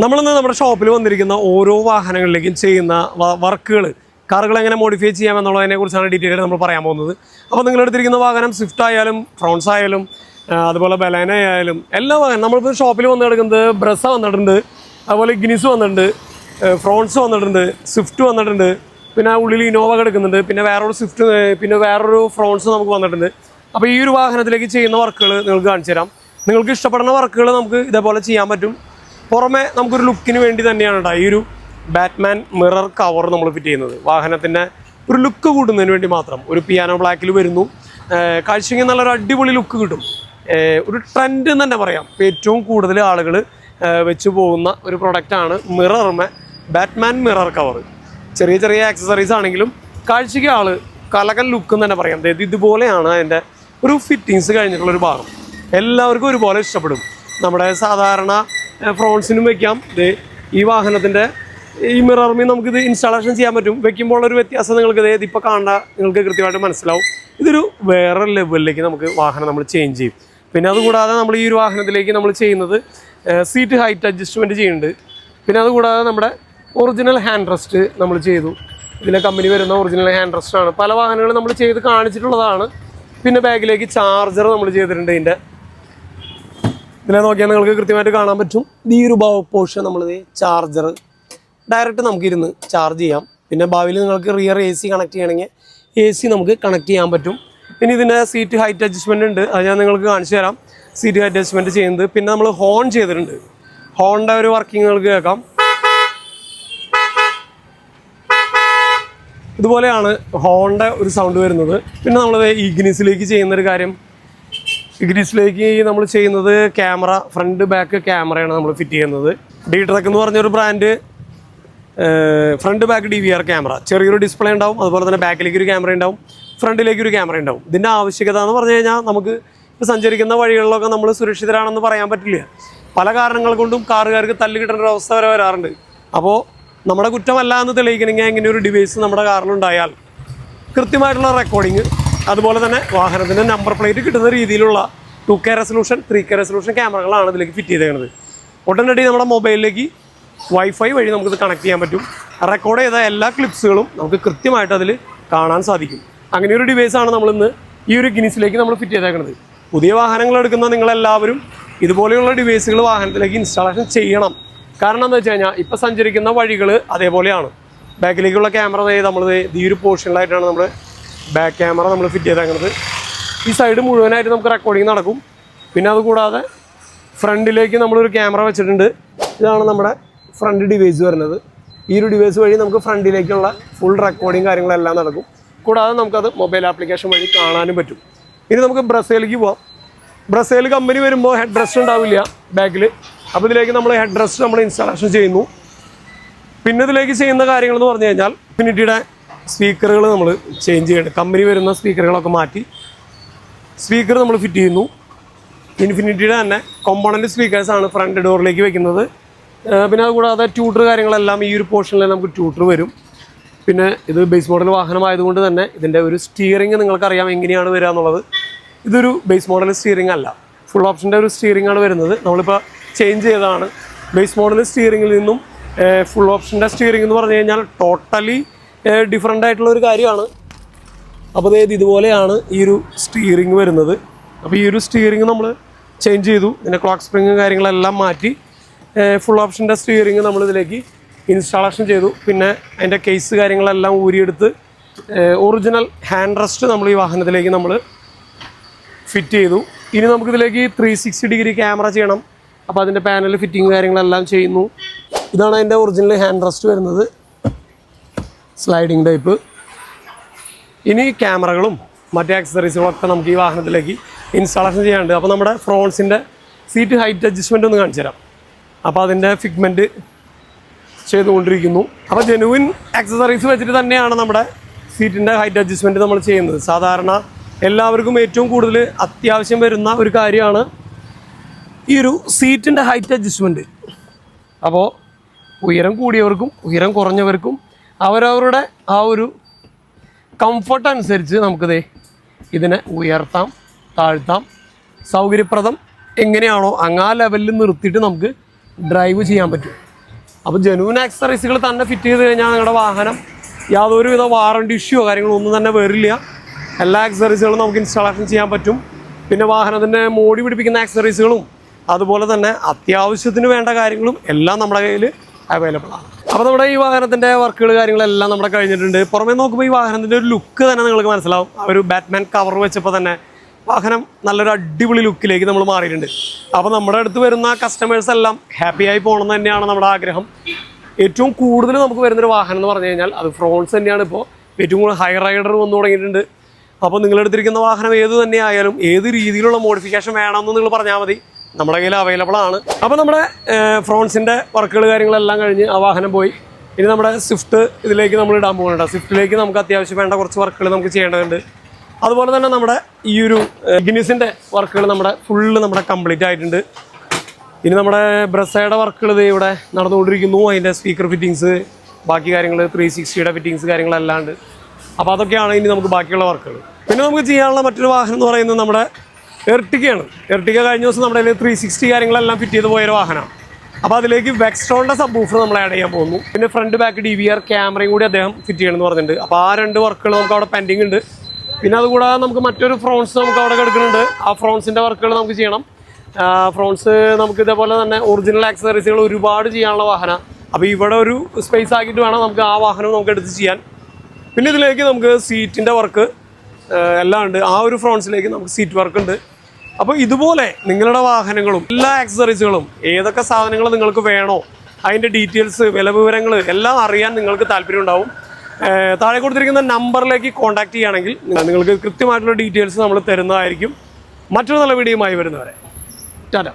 നമ്മളിന്ന് നമ്മുടെ ഷോപ്പിൽ വന്നിരിക്കുന്ന ഓരോ വാഹനങ്ങളിലേക്കും ചെയ്യുന്ന വർക്കുകൾ കാറുകൾ എങ്ങനെ മോഡിഫൈ ചെയ്യാം എന്നുള്ളതിനെ കുറിച്ചാണ് ഡീറ്റെയിൽ നമ്മൾ പറയാൻ പോകുന്നത്. അപ്പോൾ നിങ്ങൾ എടുത്തിരിക്കുന്ന വാഹനം സ്വിഫ്റ്റ് ആയാലും ഫ്രോൺസ് ആയാലും അതുപോലെ ബലാന ആയാലും എല്ലാ വാഹനം നമ്മളിപ്പോൾ ഷോപ്പിൽ വന്ന് കിടക്കുന്നത് ബ്രസ വന്നിട്ടുണ്ട് അതുപോലെ ഗിനിസ് വന്നിട്ടുണ്ട് ഫ്രോൺസ് വന്നിട്ടുണ്ട് സ്വിഫ്റ്റ് വന്നിട്ടുണ്ട് പിന്നെ ഉള്ളിൽ ഇനോവ കിടക്കുന്നുണ്ട് പിന്നെ വേറൊരു സ്വിഫ്റ്റ് പിന്നെ വേറൊരു ഫ്രോൺസ് നമുക്ക് വന്നിട്ടുണ്ട്. അപ്പോൾ ഈ ഒരു വാഹനത്തിലേക്ക് ചെയ്യുന്ന വർക്കുകൾ നിങ്ങൾക്ക് കാണിച്ചു തരാം നിങ്ങൾക്ക് ഇഷ്ടപ്പെടുന്ന വർക്കുകൾ നമുക്ക് ഇതേപോലെ ചെയ്യാൻ പറ്റും. പുറമെ നമുക്കൊരു ലുക്കിന് വേണ്ടി തന്നെയാണ് ഈ ഒരു ബാറ്റ്മാൻ മിറർ കവർ നമ്മൾ ഫിറ്റ് ചെയ്യുന്നത്. വാഹനത്തിന്റെ ഒരു ലുക്ക് കൂട്ടുന്നതിന് വേണ്ടി മാത്രം. ഒരു പിയാനോ ബ്ലാക്കിൽ വരുന്നു. കാഴ്ചയ്ക്ക് നല്ലൊരു അടിപൊളി ലുക്ക് കിട്ടും. ഒരു ട്രെൻഡ് എന്ന് തന്നെ പറയാം. ഏറ്റവും കൂടുതൽ ആളുകൾ വെച്ച് പോകുന്ന ഒരു പ്രൊഡക്റ്റാണ് മിറർമെ ബാറ്റ്മാൻ മിറർ കവർ ചെറിയ ചെറിയ ആക്സസറീസ് ആണെങ്കിലും കാഴ്ചയ്ക്ക് ആൾ കലകൽ ലുക്ക് എന്ന് തന്നെ പറയാം. അതായത് ഇതുപോലെയാണ് അതിന്റെ ഒരു ഫിറ്റിങ്സ് കഴിഞ്ഞിട്ടുള്ളൊരു ഭാഗം. എല്ലാവർക്കും ഒരുപോലെ ഇഷ്ടപ്പെടും. നമ്മുടെ സാധാരണ ഫ്രോൺസിനും വെക്കാം. ഇത് ഈ വാഹനത്തിന്റെ ഈ മിറർമി ഇത് ഇൻസ്റ്റാളേഷൻ ചെയ്യാൻ പറ്റും. വെക്കുമ്പോൾ ഒരു വ്യത്യാസം നിങ്ങൾക്ക് ഇത് ഇപ്പോൾ കാണേണ്ട നിങ്ങൾക്ക് കൃത്യമായിട്ട് മനസ്സിലാവും. ഇതൊരു വേറെ ലെവലിലേക്ക് നമുക്ക് വാഹനം നമ്മൾ ചേഞ്ച് ചെയ്യും. പിന്നെ അതുകൂടാതെ നമ്മൾ ഈ ഒരു വാഹനത്തിലേക്ക് നമ്മൾ ചെയ്യുന്നത് സീറ്റ് ഹൈറ്റ് അഡ്ജസ്റ്റ്മെന്റ് ചെയ്യുന്നുണ്ട്. പിന്നെ അതുകൂടാതെ നമ്മുടെ ഒറിജിനൽ ഹാൻഡ് റെസ്റ്റ് നമ്മൾ ചെയ്തു. ഇതിലെ കമ്പനി വരുന്ന ഒറിജിനൽ ഹാൻഡ് റെസ്റ്റാണ് പല വാഹനങ്ങളും നമ്മൾ ചെയ്ത് കാണിച്ചിട്ടുള്ളതാണ്. പിന്നെ ബാഗിലേക്ക് ചാർജർ നമ്മൾ ചെയ്തിട്ടുണ്ട് ഇതിന്റെ ഇതിനെ നോക്കിയാൽ നിങ്ങൾക്ക് കൃത്യമായിട്ട് കാണാൻ പറ്റും. ഈ ഒരു പോർഷൻ നമ്മളിത് ചാർജർ ഡയറക്റ്റ് നമുക്ക് ഇരുന്ന് ചാർജ് ചെയ്യാം. പിന്നെ ഭാവിയിൽ നിങ്ങൾക്ക് റിയർ എ സി കണക്ട് ചെയ്യണമെങ്കിൽ എ സി നമുക്ക് കണക്ട് ചെയ്യാൻ പറ്റും. പിന്നെ ഇതിന്റെ സീറ്റ് ഹൈറ്റ് അഡ്ജസ്റ്റ്മെന്റ് ഉണ്ട്. അത് ഞാൻ നിങ്ങൾക്ക് കാണിച്ചു തരാം. സീറ്റ് ഹൈറ്റ് അഡ്ജസ്റ്റ്മെന്റ് ചെയ്യുന്നത്. പിന്നെ നമ്മൾ ഹോൺ ചെയ്തിട്ടുണ്ട്. ഹോണിന്റെ ഒരു വർക്കിംഗ് നിങ്ങൾക്ക് കേൾക്കാം. ഇതുപോലെയാണ് ഹോണിന്റെ ഒരു സൗണ്ട് വരുന്നത്. പിന്നെ നമ്മൾ ഇഗ്നിസിലേക്ക് ചെയ്യുന്നൊരു കാര്യം. ഇഗ്നിസിലേക്ക് നമ്മൾ ചെയ്യുന്നത് ക്യാമറ ഫ്രണ്ട് ബാക്ക് ക്യാമറയാണ് നമ്മൾ ഫിറ്റ് ചെയ്യുന്നത്. ഡി ട്രക്ക് എന്ന് പറഞ്ഞൊരു brand front back D V R camera. ചെറിയൊരു ഡിസ്പ്ലേ ഉണ്ടാവും അതുപോലെ തന്നെ ബാക്കിലേക്ക് ഒരു ക്യാമറ ഉണ്ടാവും ഫ്രണ്ടിലേക്ക് ഒരു ക്യാമറ ഉണ്ടാവും. ഇതിന്റെ ആവശ്യകത എന്ന് പറഞ്ഞു കഴിഞ്ഞാൽ നമുക്ക് സഞ്ചരിക്കുന്ന വഴികളിലൊക്കെ നമ്മൾ സുരക്ഷിതരാണെന്ന് പറയാൻ പറ്റില്ല. പല കാരണങ്ങൾ കൊണ്ടും കാറുകാർക്ക് തല്ല് കിട്ടേണ്ട ഒരു അവസ്ഥ വരെ വരാറുണ്ട്. അപ്പോൾ നമ്മുടെ കുറ്റമല്ല എന്ന് തെളിയിക്കണമെങ്കിൽ ഇങ്ങനെ ഒരു ഡിവൈസ് നമ്മുടെ കാറിലുണ്ടായാൽ കൃത്യമായിട്ടുള്ള റെക്കോർഡിങ് അതുപോലെ തന്നെ വാഹനത്തിന്റെ നമ്പർ പ്ലേറ്റ് കിട്ടുന്ന രീതിയിലുള്ള two K resolution three K resolution ക്യാമറകളാണ് ഇതിലേക്ക് ഫിറ്റ് ചെയ്തേക്കുന്നത് ഉടനടി നമ്മുടെ മൊബൈലിലേക്ക് വൈഫൈ വഴി നമുക്കിത് കണക്ട് ചെയ്യാൻ പറ്റും. റെക്കോർഡ് ചെയ്ത എല്ലാ ക്ലിപ്സുകളും നമുക്ക് കൃത്യമായിട്ട് അതിൽ കാണാൻ സാധിക്കും. അങ്ങനെ ഒരു ഡിവൈസാണ് നമ്മളിന്ന് ഈ ഒരു ഗിനിസിലേക്ക് നമ്മൾ ഫിറ്റ് ചെയ്തേക്കുന്നത് പുതിയ വാഹനങ്ങൾ എടുക്കുന്ന നിങ്ങളെല്ലാവരും ഇതുപോലെയുള്ള ഡിവൈസുകൾ വാഹനത്തിലേക്ക് ഇൻസ്റ്റാളേഷൻ ചെയ്യണം. കാരണം എന്താ വെച്ച് കഴിഞ്ഞാൽ ഇപ്പം സഞ്ചരിക്കുന്ന വഴികൾ അതേപോലെയാണ്. ബാക്കിലേക്കുള്ള ക്യാമറ നമ്മൾ ഈ ഒരു പോർഷനിലായിട്ടാണ് നമ്മൾ ബാക്ക് ക്യാമറ നമ്മൾ ഫിറ്റ് ചെയ്തേക്കുന്നത് ഈ സൈഡ് മുഴുവനായിട്ട് നമുക്ക് റെക്കോർഡിങ് നടക്കും. പിന്നെ അതുകൂടാതെ ഫ്രണ്ടിലേക്ക് നമ്മളൊരു ക്യാമറ വെച്ചിട്ടുണ്ട്. ഇതാണ് നമ്മുടെ ഫ്രണ്ട് ഡിവൈസ് വരുന്നത്. ഈ ഒരു ഡിവൈസ് വഴി നമുക്ക് ഫ്രണ്ടിലേക്കുള്ള ഫുൾ റെക്കോർഡിങ് കാര്യങ്ങളെല്ലാം നടക്കും. കൂടാതെ നമുക്കത് മൊബൈൽ ആപ്ലിക്കേഷൻ വഴി കാണാനും പറ്റും. ഇനി നമുക്ക് ബ്രസേലിലേക്ക് പോവാം. ബ്രസേൽ കമ്പനി വരുമ്പോൾ ഹെഡ് റെസ്റ്റ് ഉണ്ടാവില്ല ബാക്കിൽ അപ്പോൾ ഇതിലേക്ക് നമ്മൾ ഹെഡ് റെസ്റ്റ് നമ്മൾ ഇൻസ്റ്റാളേഷൻ ചെയ്യുന്നു. പിന്നെ ഇതിലേക്ക് ചെയ്യുന്ന കാര്യങ്ങൾ എന്ന് പറഞ്ഞു കഴിഞ്ഞാൽ ഇൻഫിനിറ്റിയുടെ സ്പീക്കറുകൾ നമ്മൾ ചേഞ്ച് ചെയ്യുന്നുണ്ട് കമ്പനി വരുന്ന സ്പീക്കറുകളൊക്കെ മാറ്റി സ്പീക്കർ നമ്മൾ ഫിറ്റ് ചെയ്യുന്നു. ഇൻഫിനിറ്റിയുടെ തന്നെ കോമ്പോണന്റ് സ്പീക്കേഴ്സാണ് ഫ്രണ്ട് ഡോറിലേക്ക് വെക്കുന്നത്. പിന്നെ അതുകൂടാതെ ട്യൂട്ടർ കാര്യങ്ങളെല്ലാം ഈ ഒരു പോർഷനിൽ നമുക്ക് ട്യൂട്ടർ വരും. പിന്നെ ഇത് ബേസ് മോഡൽ വാഹനമായതുകൊണ്ട് തന്നെ ഇതിന്റെ ഒരു സ്റ്റിയറിംഗ് നിങ്ങൾക്കറിയാം എങ്ങനെയാണ് വരിക എന്നുള്ളത്. ഇതൊരു ബേസ് മോഡൽ സ്റ്റിയറിംഗ് അല്ല. ഫുൾ ഓപ്ഷന്റെ ഒരു സ്റ്റിയറിംഗ് ആണ് വരുന്നത്. നമ്മളിപ്പോൾ ചേഞ്ച് ചെയ്തതാണ്. ബേസ് മോഡൽ സ്റ്റിയറിംഗിൽ നിന്നും ഫുൾ ഓപ്ഷന്റെ സ്റ്റിയറിംഗ് എന്ന് പറഞ്ഞു കഴിഞ്ഞാൽ ടോട്ടലി ഡിഫറെന്റ് ആയിട്ടുള്ള ഒരു കാര്യമാണ്. അപ്പോൾ അതായത് ഇതുപോലെയാണ് ഈ ഒരു സ്റ്റിയറിംഗ് വരുന്നത്. അപ്പോൾ ഈ ഒരു സ്റ്റിയറിംഗ് നമ്മൾ ചേഞ്ച് ചെയ്തു. പിന്നെ ക്ലോക്ക് സ്പ്രിങ് കാര്യങ്ങളെല്ലാം മാറ്റി ഫുൾ ഓപ്ഷന്റെ സ്റ്റിയറിംഗ് നമ്മളിതിലേക്ക് ഇൻസ്റ്റാളേഷൻ ചെയ്തു. പിന്നെ അതിന്റെ കേസ് കാര്യങ്ങളെല്ലാം ഊരിയെടുത്ത് ഒറിജിനൽ ഹാൻഡ് റെസ്റ്റ് നമ്മൾ ഈ വാഹനത്തിലേക്ക് നമ്മൾ ഫിറ്റ് ചെയ്തു. ഇനി നമുക്കിതിലേക്ക് ത്രീ സിക്സ്റ്റി ഡിഗ്രി ക്യാമറ ചെയ്യണം. അപ്പോൾ അതിന്റെ പാനൽ ഫിറ്റിംഗ് കാര്യങ്ങളെല്ലാം ചെയ്യുന്നു. ഇതാണ് അതിന്റെ ഒറിജിനൽ ഹാൻഡ് റെസ്റ്റ് വരുന്നത്. സ്ലൈഡിങ് ടൈപ്പ് ഇനി ക്യാമറകളും മറ്റേ ആക്സസറീസുകളും ഒക്കെ നമുക്ക് ഈ വാഹനത്തിലേക്ക് ഇൻസ്റ്റാളേഷൻ ചെയ്യാനുണ്ട്. അപ്പോൾ നമ്മുടെ ഫ്രോൺസിന്റെ സീറ്റ് ഹൈറ്റ് അഡ്ജസ്റ്റ്മെന്റ് ഒന്ന് കാണിച്ചു തരാം. അപ്പോൾ അതിന്റെ ഫിഗ്മെന്റ് ചെയ്തുകൊണ്ടിരിക്കുന്നു. അപ്പോൾ ജെനുവിൻ ആക്സസറീസ് വെച്ചിട്ട് തന്നെയാണ് നമ്മുടെ സീറ്റിന്റെ ഹൈറ്റ് അഡ്ജസ്റ്റ്മെന്റ് നമ്മൾ ചെയ്യുന്നത്. സാധാരണ എല്ലാവർക്കും ഏറ്റവും കൂടുതൽ അത്യാവശ്യം വരുന്ന ഒരു കാര്യമാണ് ഈ ഒരു സീറ്റിന്റെ ഹൈറ്റ് അഡ്ജസ്റ്റ്മെന്റ് അപ്പോൾ ഉയരം കൂടിയവർക്കും ഉയരം കുറഞ്ഞവർക്കും അവരവരുടെ ആ ഒരു കംഫർട്ട് അനുസരിച്ച് നമുക്കിത് ഇതിനെ ഉയർത്താം താഴ്ത്താം. സൗകര്യപ്രദം എങ്ങനെയാണോ അങ്ങ് ആ ലെവലിൽ നിർത്തിയിട്ട് നമുക്ക് ഡ്രൈവ് ചെയ്യാൻ പറ്റും. അപ്പോൾ ജനുവൻ ആക്സറൈസുകൾ തന്നെ ഫിറ്റ് ചെയ്ത് കഴിഞ്ഞാൽ നിങ്ങളുടെ വാഹനം യാതൊരുവിധ വാറണ്ടി ഇഷ്യൂ കാര്യങ്ങളോ ഒന്നും തന്നെ വരില്ല. എല്ലാ ആക്സറൈസുകളും നമുക്ക് ഇൻസ്റ്റാളേഷൻ ചെയ്യാൻ പറ്റും. പിന്നെ വാഹനത്തിന്റെ മോടി പിടിപ്പിക്കുന്ന ആക്സറൈസുകളും അതുപോലെ തന്നെ അത്യാവശ്യത്തിന് വേണ്ട കാര്യങ്ങളും എല്ലാം നമ്മുടെ കയ്യിൽ അവൈലബിൾ ആണ്. അപ്പോൾ നമ്മുടെ ഈ വാഹനത്തിന്റെ വർക്കുകൾ കാര്യങ്ങളെല്ലാം നമ്മുടെ കഴിഞ്ഞിട്ടുണ്ട്. പുറമേ നോക്കുമ്പോൾ ഈ വാഹനത്തിന്റെ ഒരു ലുക്ക് തന്നെ നിങ്ങൾക്ക് മനസ്സിലാവും. ആ ഒരു ബാറ്റ്മാൻ കവർ വെച്ചപ്പോൾ തന്നെ വാഹനം നല്ലൊരു അടിപൊളി ലുക്കിലേക്ക് നമ്മൾ മാറിയിട്ടുണ്ട്. അപ്പോൾ നമ്മുടെ അടുത്ത് വരുന്ന കസ്റ്റമേഴ്സ് എല്ലാം ഹാപ്പിയായി പോകണം തന്നെയാണ് നമ്മുടെ ആഗ്രഹം. ഏറ്റവും കൂടുതൽ നമുക്ക് വരുന്നൊരു വാഹനം എന്ന് പറഞ്ഞു കഴിഞ്ഞാൽ അത് ഫ്രോൺസ് തന്നെയാണ് ഇപ്പോൾ ഏറ്റവും കൂടുതൽ ഹൈ റൈഡർ വന്നു തുടങ്ങിയിട്ടുണ്ട്. അപ്പോൾ നിങ്ങളെടുത്തിരിക്കുന്ന വാഹനം ഏത് തന്നെ ആയാലും ഏത് രീതിയിലുള്ള മോഡിഫിക്കേഷൻ വേണമെന്ന് നിങ്ങൾ പറഞ്ഞാൽ മതി. നമ്മുടെ കയ്യിൽ അവൈലബിൾ ആണ്. അപ്പോൾ നമ്മുടെ ഫ്രോൺസിന്റെ വർക്കുകൾ കാര്യങ്ങളെല്ലാം കഴിഞ്ഞ് ആ വാഹനം പോയി. ഇനി നമ്മുടെ സ്വിഫ്റ്റ് ഇതിലേക്ക് നമ്മൾ ഇടാൻ പോകുന്നുണ്ട് സ്വിഫ്റ്റിലേക്ക് നമുക്ക് അത്യാവശ്യം വേണ്ട കുറച്ച് വർക്കുകൾ നമുക്ക് ചെയ്യേണ്ടതുണ്ട്. അതുപോലെ തന്നെ നമ്മുടെ ഈ ഒരു ഗിനിസിന്റെ വർക്കുകൾ നമ്മുടെ ഫുള്ള് നമ്മുടെ കംപ്ലീറ്റ് ആയിട്ടുണ്ട്. ഇനി നമ്മുടെ ബ്രസയുടെ വർക്കുകൾ ഇത് ഇവിടെ നടന്നുകൊണ്ടിരിക്കുന്നു. അതിന്റെ സ്പീക്കർ ഫിറ്റിങ്സ് ബാക്കി കാര്യങ്ങൾ ത്രീ സിക്സ്റ്റിയുടെ ഫിറ്റിങ്സ് കാര്യങ്ങളെല്ലാം ഉണ്ട്. അപ്പോൾ അതൊക്കെയാണ് ഇനി നമുക്ക് ബാക്കിയുള്ള വർക്കുകൾ. പിന്നെ നമുക്ക് ചെയ്യാനുള്ള മറ്റൊരു വാഹനം എന്ന് പറയുന്നത് നമ്മുടെ എർട്ടിക്കയാണ്. എർട്ടിക്ക കഴിഞ്ഞ ദിവസം നമ്മുടെ കയ്യിൽ ത്രീ സിക്സ്റ്റി കാര്യങ്ങളെല്ലാം ഫിറ്റ് ചെയ്ത് പോയൊരു വാഹനമാണ് അപ്പോൾ അതിലേക്ക് വെക്സ്ട്രോണിന്റെ സബ് ബൂഫർ നമ്മൾ ആഡ് ചെയ്യാൻ പോകുന്നു. പിന്നെ front back D V R ക്യാമറയും കൂടി അദ്ദേഹം ഫിറ്റ് ചെയ്യണമെന്ന് പറഞ്ഞിട്ടുണ്ട്. അപ്പോൾ ആ രണ്ട് വർക്കുകൾ നമുക്ക് അവിടെ പെൻഡിങ് ഉണ്ട്. പിന്നെ അതുകൂടാതെ നമുക്ക് മറ്റൊരു ഫ്രോൺസ് നമുക്ക് അവിടെ കിടക്കുന്നുണ്ട്. ആ ഫ്രോൺസിന്റെ വർക്കുകൾ നമുക്ക് ചെയ്യണം. ഫ്രോൺസ് നമുക്ക് ഇതേപോലെ തന്നെ ഒറിജിനൽ ആക്സസറീസുകൾ ഒരുപാട് ചെയ്യാനുള്ള വാഹനം. അപ്പോൾ ഇവിടെ ഒരു സ്പേസ് ആക്കിയിട്ട് വേണം നമുക്ക് ആ വാഹനം നമുക്ക് എടുത്ത് ചെയ്യാൻ. പിന്നെ ഇതിലേക്ക് നമുക്ക് സീറ്റിന്റെ വർക്ക് എല്ലാം ഉണ്ട്. ആ ഒരു ഫ്രോൺസിലേക്ക് നമുക്ക് സീറ്റ് വർക്ക് ഉണ്ട്. അപ്പോൾ ഇതുപോലെ നിങ്ങളുടെ വാഹനങ്ങളും എല്ലാ ആക്സസറീസുകളും ഏതൊക്കെ സാധനങ്ങൾ നിങ്ങൾക്ക് വേണോ അതിന്റെ ഡീറ്റെയിൽസ് വില വിവരങ്ങൾ എല്ലാം അറിയാൻ നിങ്ങൾക്ക് താല്പര്യം ഉണ്ടാവും. താഴെ കൊടുത്തിരിക്കുന്ന നമ്പറിലേക്ക് കോൺടാക്ട് ചെയ്യുകയാണെങ്കിൽ നിങ്ങൾക്ക് കൃത്യമായിട്ടുള്ള ഡീറ്റെയിൽസ് നമ്മൾ തരുന്നതായിരിക്കും. മറ്റൊരു നല്ല വീഡിയോയുമായി വരുന്നവരെ. ടാറ്റ